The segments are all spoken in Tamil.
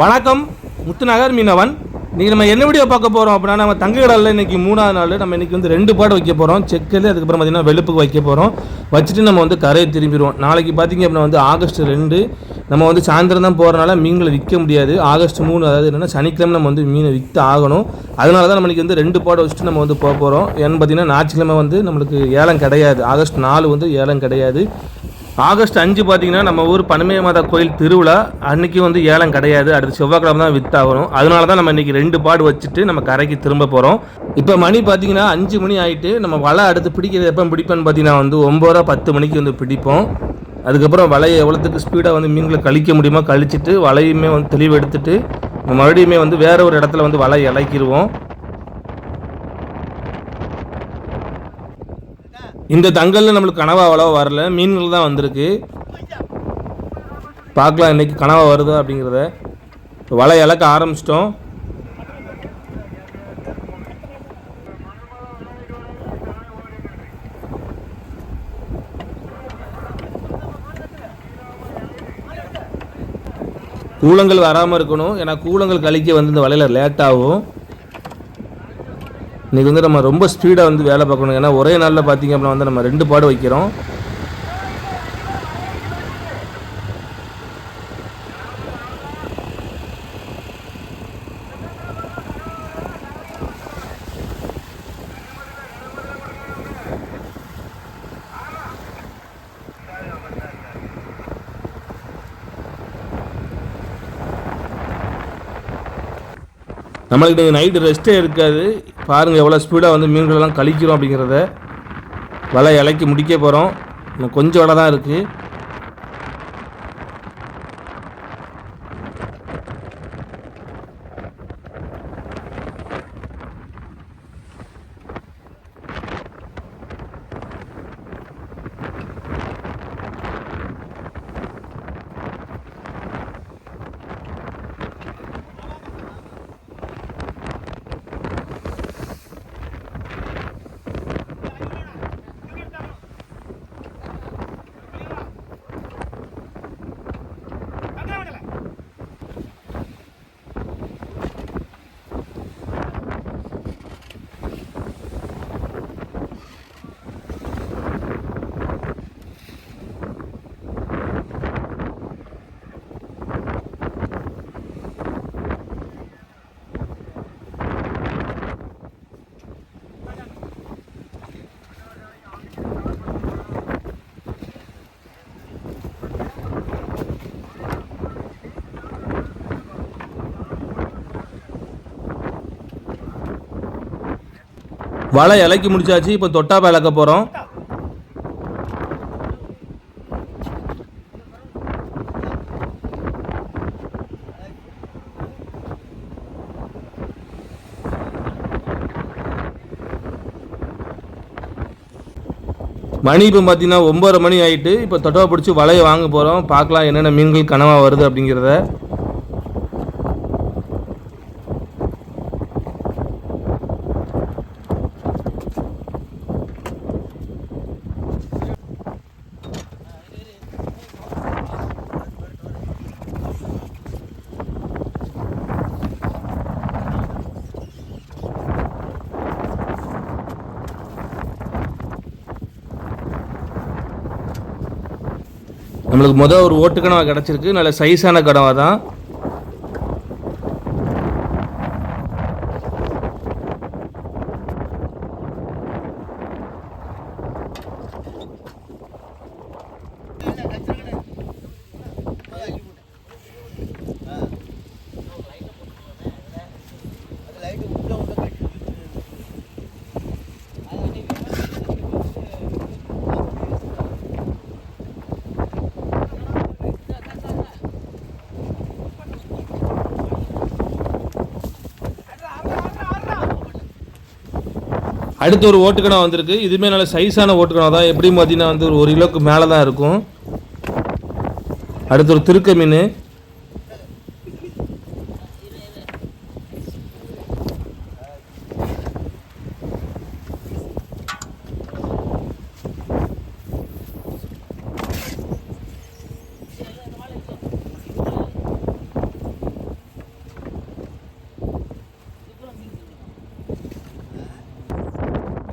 வணக்கம். முத்துநகர் மீனவன். இன்றைக்கி நம்ம என்ன வீடியோ பார்க்க போகிறோம் அப்படின்னா நம்ம தங்க கடலில் இன்றைக்கி மூணாவது நாள் நம்ம இன்றைக்கி வந்து ரெண்டு பாடு வைக்க போகிறோம் செக்கல் அதுக்கப்புறம் பார்த்திங்கன்னா வெளுப்புக்கு வைக்க போகிறோம் வச்சுட்டு நம்ம வந்து கரையை திரும்பிடுவோம். நாளைக்கு பார்த்திங்க அப்படின்னா வந்து ஆகஸ்ட் ரெண்டு. நம்ம வந்து சாயந்தரம் தான் போகிறனால மீன்களை விற்க முடியாது. ஆகஸ்ட் மூணு அதாவது என்னென்னா சனிக்கிழமை நம்ம வந்து மீனை விற்று ஆகணும். அதனால தான் நம்ம இன்றைக்கி வந்து ரெண்டு பாடு வச்சுட்டு நம்ம வந்து போக போகிறோம் ஏன்னு பார்த்தீங்கன்னா ஞாயிற்றுக்கிழமை வந்து நம்மளுக்கு ஏலம் கிடையாது. ஆகஸ்ட் நாலு வந்து ஏலம் கிடையாது. ஆகஸ்ட் அஞ்சு பார்த்தீங்கன்னா நம்ம ஊர் பன்மை மாதா கோயில் திருவிழா. அன்னைக்கு வந்து ஏலம் கிடையாது. அடுத்த செவ்வாய்க்கிழமை தான் வித்தாகணும் அதனால தான் நம்ம இன்னைக்கு ரெண்டு பாடு வச்சுட்டு நம்ம கரைக்கு திரும்ப போகிறோம் இப்போ மணி பார்த்தீங்கன்னா அஞ்சு மணி ஆயிட்டு நம்ம வலை அடுத்து பிடிக்கிறது எப்போ பிடிப்பேன்னு பார்த்தீங்கன்னா வந்து ஒம்பது பத்து மணிக்கு வந்து பிடிப்போம். அதுக்கப்புறம் வலையை எவ்வளோத்துக்கு ஸ்பீடாக வந்து மீன்களை கழிக்க முடியுமோ கழிச்சிட்டு வலையுமே வந்து தெளிவு எடுத்துட்டு மறுபடியுமே வந்து வேற ஒரு இடத்துல வந்து வலை இலக்கிடுவோம். இந்த தங்கல்ல நம்மளுக்கு கனவா அவ்வளவா வரல. மீன்கள் தான் வந்திருக்கு. பார்க்கலாம் இன்னைக்கு கனவா வருதா அப்படிங்கிறத. வலை இழக்க ஆரம்பிச்சிட்டோம். கூலங்கள் வராமல் இருக்கணும். ஏன்னா கூலங்கள் கழிக்க வந்து இந்த வலையில் லேட்டாகும். இன்றைக்கி வந்து நம்ம ரொம்ப ஸ்பீடாக வந்து வேலை பார்க்கணும். ஏன்னா ஒரே நாளில் பார்த்தீங்க அப்படின்னா வந்து நம்ம ரெண்டு பாடு வைக்கிறோம். நம்மளுக்கு நைட்டு ரெஸ்ட்டே இருக்காது. பாருங்கள் எவ்வளோ ஸ்பீடாக வந்து மீன்களெல்லாம் கழிக்கிறோம் அப்படிங்கிறத வலை இலைக்கு முடிக்க போகிறோம் இன்னும் கொஞ்சம் வலை தான் இருக்குது வலை இலக்கி முடிச்சாச்சு இப்போ தொட்டாப்ப இழக்க போகிறோம் மணி இப்போ பார்த்தீங்கன்னா ஒம்பது மணி ஆயிட்டு இப்போ தொட்டவை பிடிச்சி வலையை வாங்க போகிறோம் பார்க்கலாம் என்னென்ன மீன்கள் கனவாக வருது அப்படிங்கிறத. நம்மளுக்கு மொதல் ஒரு ஓட்டு கனவாக கிடச்சிருக்கு. நல்ல சைஸான கனவாக தான் அடுத்து ஒரு ஓட்டுக்கணா வந்திருக்கு. இதுவுமே நல்ல சைஸான ஓட்டுக்கணா தான். எப்படியும் பார்த்தீங்கன்னா வந்து ஒரு ஒரு கிலோக்கு மேலே தான் இருக்கும். அடுத்து ஒரு திருக்க மீன்.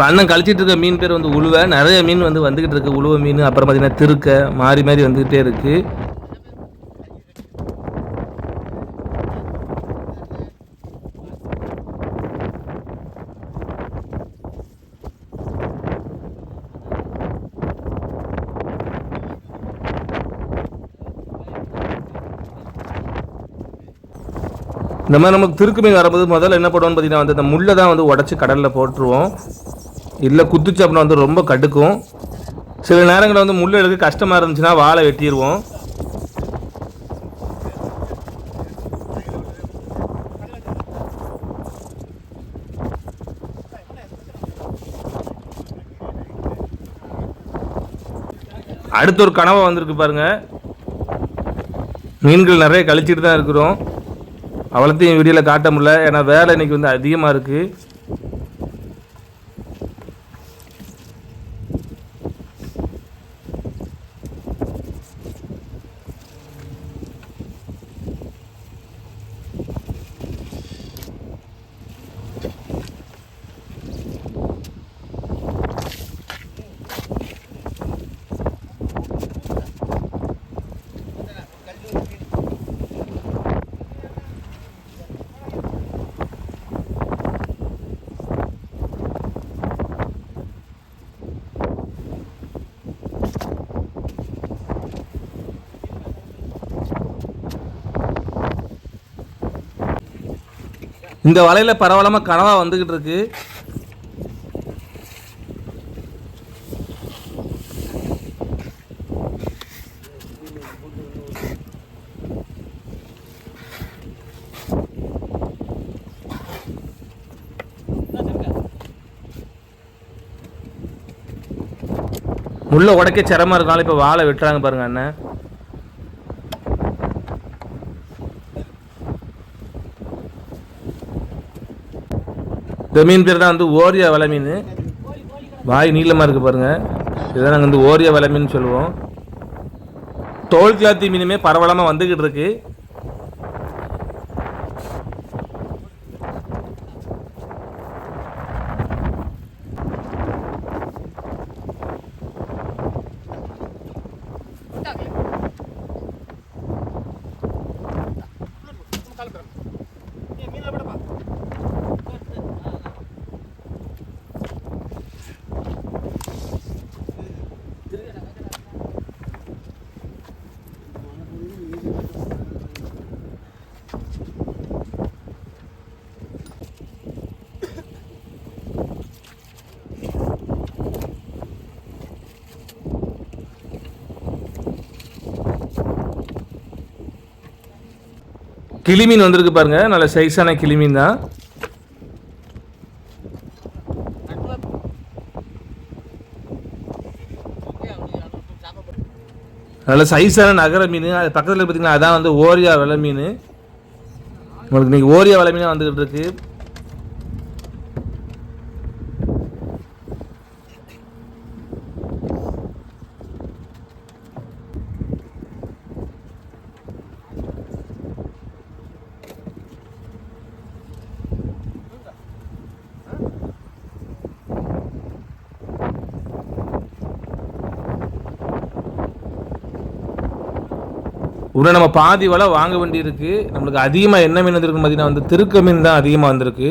இப்போ அண்ணன் கழிச்சிட்டு இருக்க மீன் பேர் வந்து உழுவை நிறைய மீன் வந்து வந்துக்கிட்டு இருக்கு. உழுவை மீன் அப்புறம் பார்த்தீங்கன்னா திருக்க மாறி மாறி வந்துக்கிட்டே இருக்குது இந்த மாதிரி நமக்கு திருக்குமீன் வரும்போது முதல்ல என்ன பண்ணுவோம்னு பார்த்தீங்கன்னா வந்து இந்த முள்ளை தான் வந்து உடச்சி கடலில் போட்டுருவோம். இல்லை குத்துச்சு அப்படின்னா வந்து ரொம்ப கடுக்கும். சில நேரங்களில் வந்து முள் எடுக்க கஷ்டமாக இருந்துச்சுன்னா வாழை வெட்டிடுவோம் அடுத்த ஒரு கனவை வந்திருக்கு பாருங்க. மீன்கள் நிறைய கழிச்சிட்டு தான் இருக்கிறோம். அவ்வளோத்தையும் வீடியோவில் காட்ட முடியல. ஏன்னா வேலை இன்னைக்கு வந்து அதிகமாக இருக்குது இந்த வலையில் பரவலாமல் கனவா வந்துக்கிட்டு இருக்கு. முள்ள உடைக்க சிரமம் இருக்கனால இப்போ வாழை வெட்டுறாங்க பாருங்க அண்ணன். இந்த மீன் பேர் தான் வந்து ஓரியா வலை மீன். வாய் நீளமாக இருக்குது பாருங்கள் இதுதான் நாங்கள் வந்து ஓரியா வலை மீன் சொல்லுவோம். தோல் கிளாத்தி மீனுமே பரவலாமல் வந்துக்கிட்டு இருக்குது கிளிமீன் வந்திருக்கு பாருங்க. நல்ல சைஸான கிளிமீன் தான். நல்ல சைஸான நகர மீன். அது பக்கத்தில் பார்த்தீங்கன்னா அதான் வந்து ஓரியா வெலை மீன். உங்களுக்கு இன்னைக்கு ஓரியா வெலை மீனாக வந்துக்கிட்டு இருக்கு. இன்னும் நம்ம பாதி வலை வாங்க வேண்டியிருக்கு. நம்மளுக்கு அதிகமாக என்ன மீன் வந்திருக்கு பார்த்தீங்கன்னா வந்து திருக்க மீன் தான் அதிகமாக வந்திருக்கு.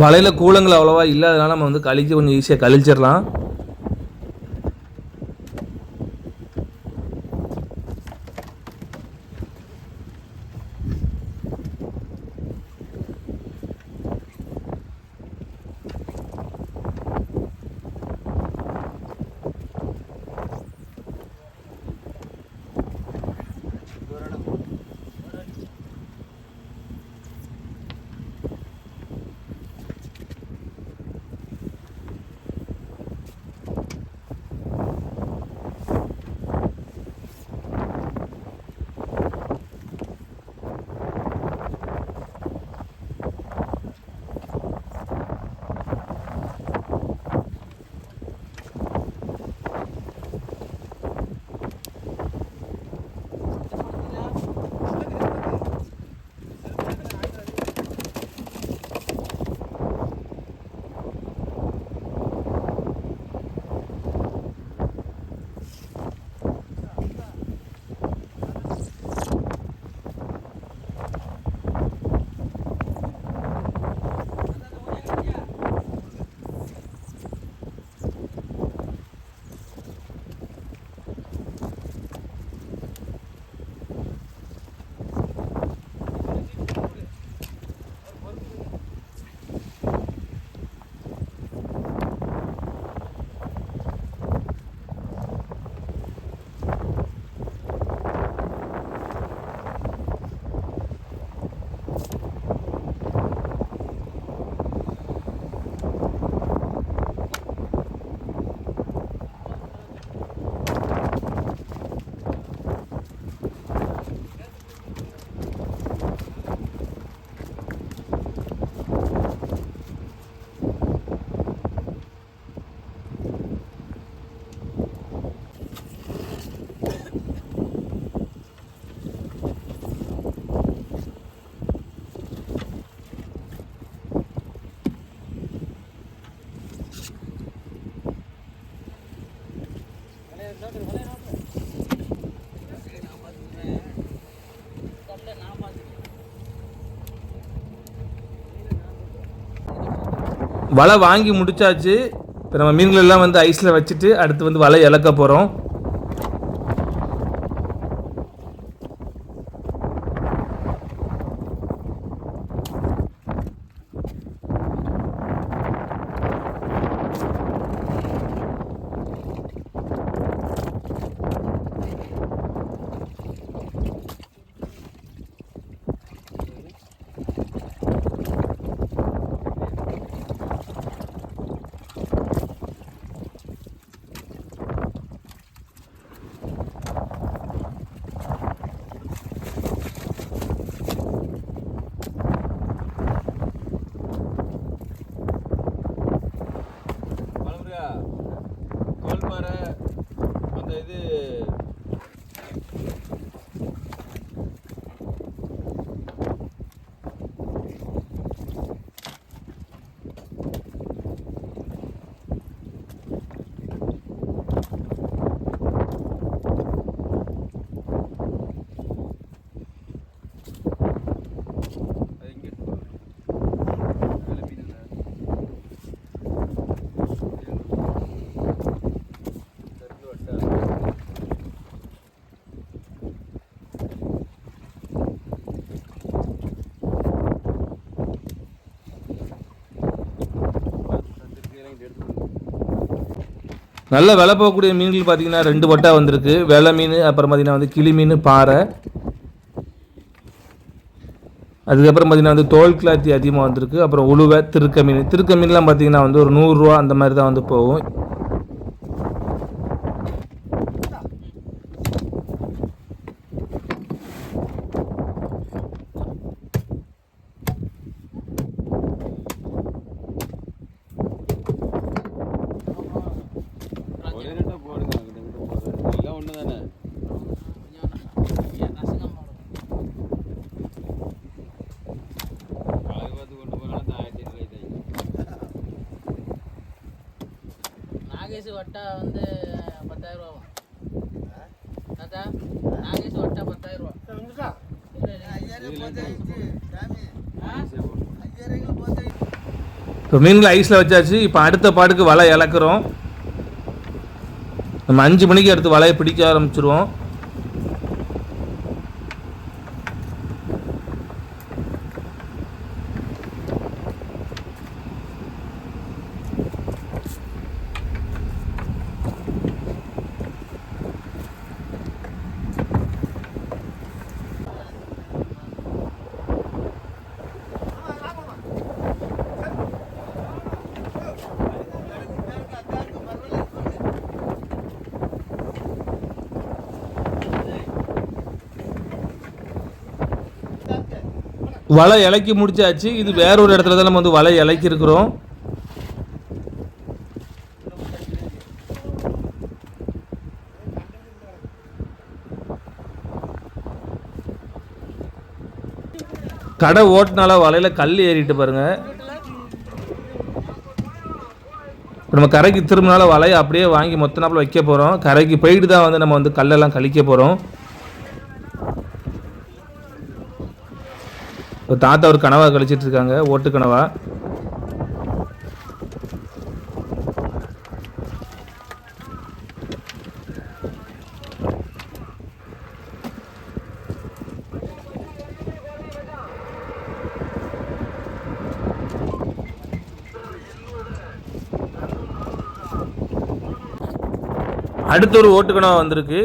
வலையில் கூலங்கள் அவ்வளோவா இல்லாதனால நம்ம வந்து கழிக்க கொஞ்சம் ஈஸியாக கழிச்சிடலாம். வலை வாங்கி முடிச்சாச்சு. இப்போ நம்ம மீன்கள் எல்லாம் வந்து ஐஸில் வச்சுட்டு அடுத்து வந்து வலை இழக்க போகிறோம் மலமுருகா தோல்பாறை அந்த இது அது இங்கே வேலை மீன் இல்லை நல்ல விலை போகக்கூடிய மீன்கள் பார்த்தீங்கன்னா ரெண்டு வட்டா வந்திருக்கு. வெலை மீன் அப்புறம் பார்த்தீங்கன்னா வந்து கிளி மீன் பாறை. அதுக்கப்புறம் பார்த்தீங்கன்னா வந்து தோல் கிளாத்தி அதிகமாக வந்திருக்கு. அப்புறம் உழுவை திருக்க மீன். திருக்க மீன்லாம் பார்த்தீங்கன்னா வந்து ஒரு நூறுரூவா அந்த மாதிரி தான் வந்து போகும். வட்டா வந்து பத்தாயிரம் ரூபா தாத்தா நாகேஷ் வட்டா பத்தாயிரம் ரூபா இப்போ மீன்களை ஐஸில் வச்சாச்சு இப்போ அடுத்த பாட்டுக்கு வலை இழக்கிறோம். நம்ம அஞ்சு மணிக்கு அடுத்து வலையை பிடிக்க ஆரம்பிச்சிருவோம். வலை இலக்கி முடிச்சாச்சு. இது வேற ஒரு இடத்துல தான் நம்ம வந்து வலை இலக்கியிருக்கிறோம். கடை ஓட்டுனால வலையில கல் ஏறிட்டு பாருங்க. நம்ம கரைக்கு திரும்பினால வலையை அப்படியே வாங்கி மொத்த நாப்பில் வைக்க போகிறோம் கரைக்கு போயிட்டு தான் வந்து நம்ம வந்து கல்லெல்லாம் கழிக்க போகிறோம் ஒரு தாத்தா ஒரு கனவா கழிச்சிட்டு இருக்காங்க. ஓட்டு கனவா. அடுத்த ஒரு ஓட்டு வந்திருக்கு.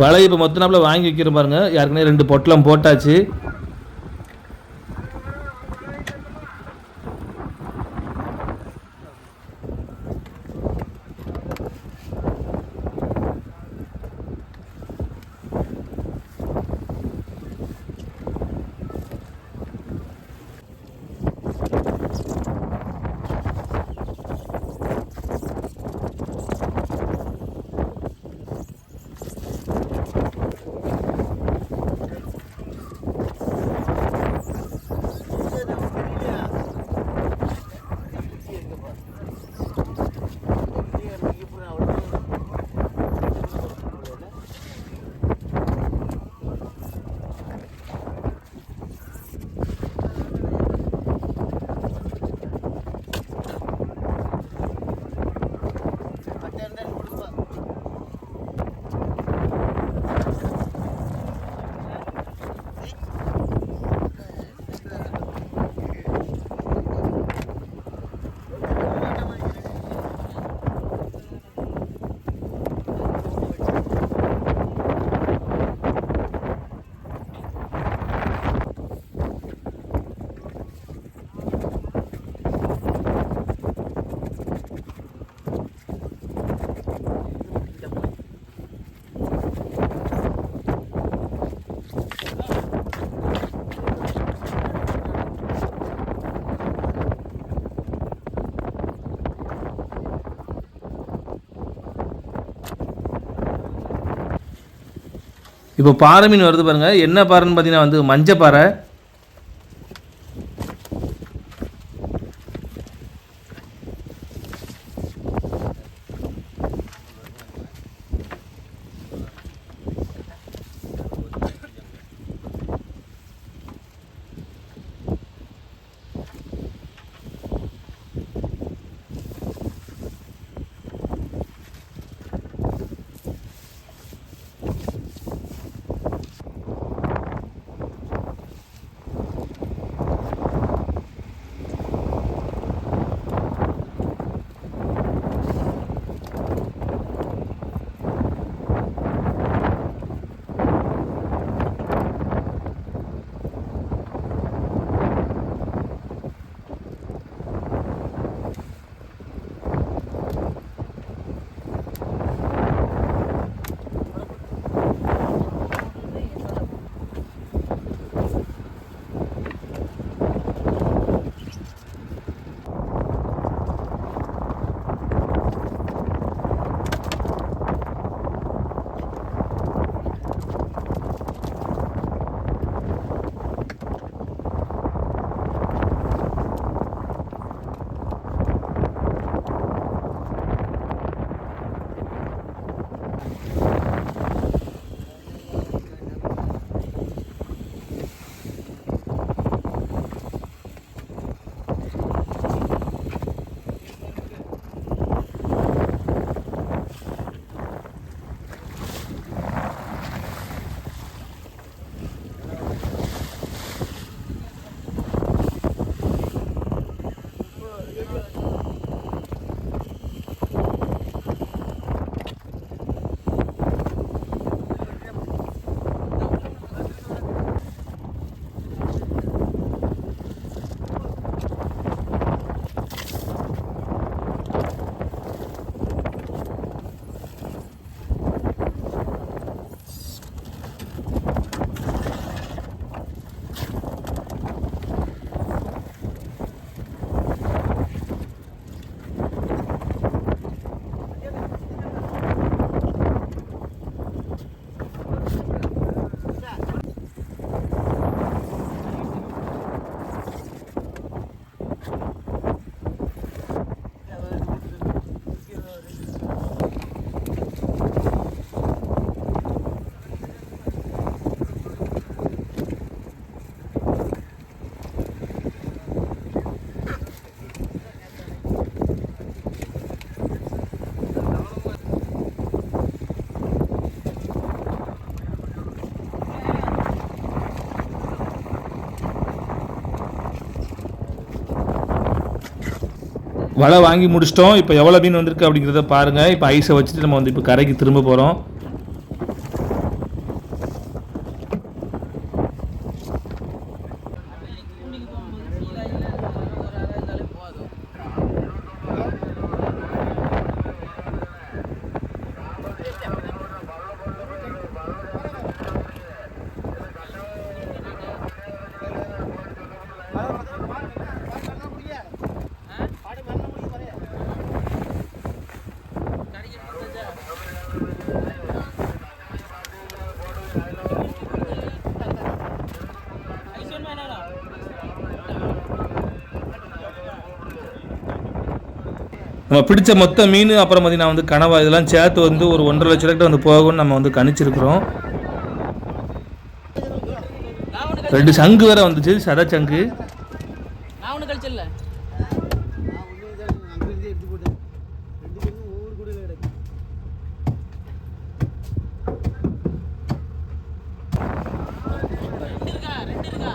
வலை இப்போ மொத்த நாப்பில் வாங்கி வைக்கிற பாருங்க. யாருக்குனே ரெண்டு பொட்டலம் போட்டாச்சு. இப்போ பாறை மீன் வருது பாருங்கள் என்ன பாறைன்னு பார்த்தீங்கன்னா வந்து மஞ்சப்பாறை வலை வாங்கி முடிச்சிட்டோம். இப்போ எவ்வளோ மீன் வந்திருக்கு அப்படிங்கிறத பாருங்கள் இப்போ ஐஸை வச்சுட்டு நம்ம வந்து இப்போ கரைக்கு திரும்ப போகிறோம் நம்ம பிடிச்ச மொத்த மீன் அப்புறம் பார்த்தீங்கன்னா வந்து கனவா இதெல்லாம் சேர்த்து வந்து ஒரு ஒன்றரை லட்ச ரூபாய்க்கு வந்து போகும்னு நம்ம வந்து கணிச்சிருக்கிறோம். ரெண்டு சங்கு வேற வந்துச்சு சத சங்கு. ரெண்டு இருக்கா?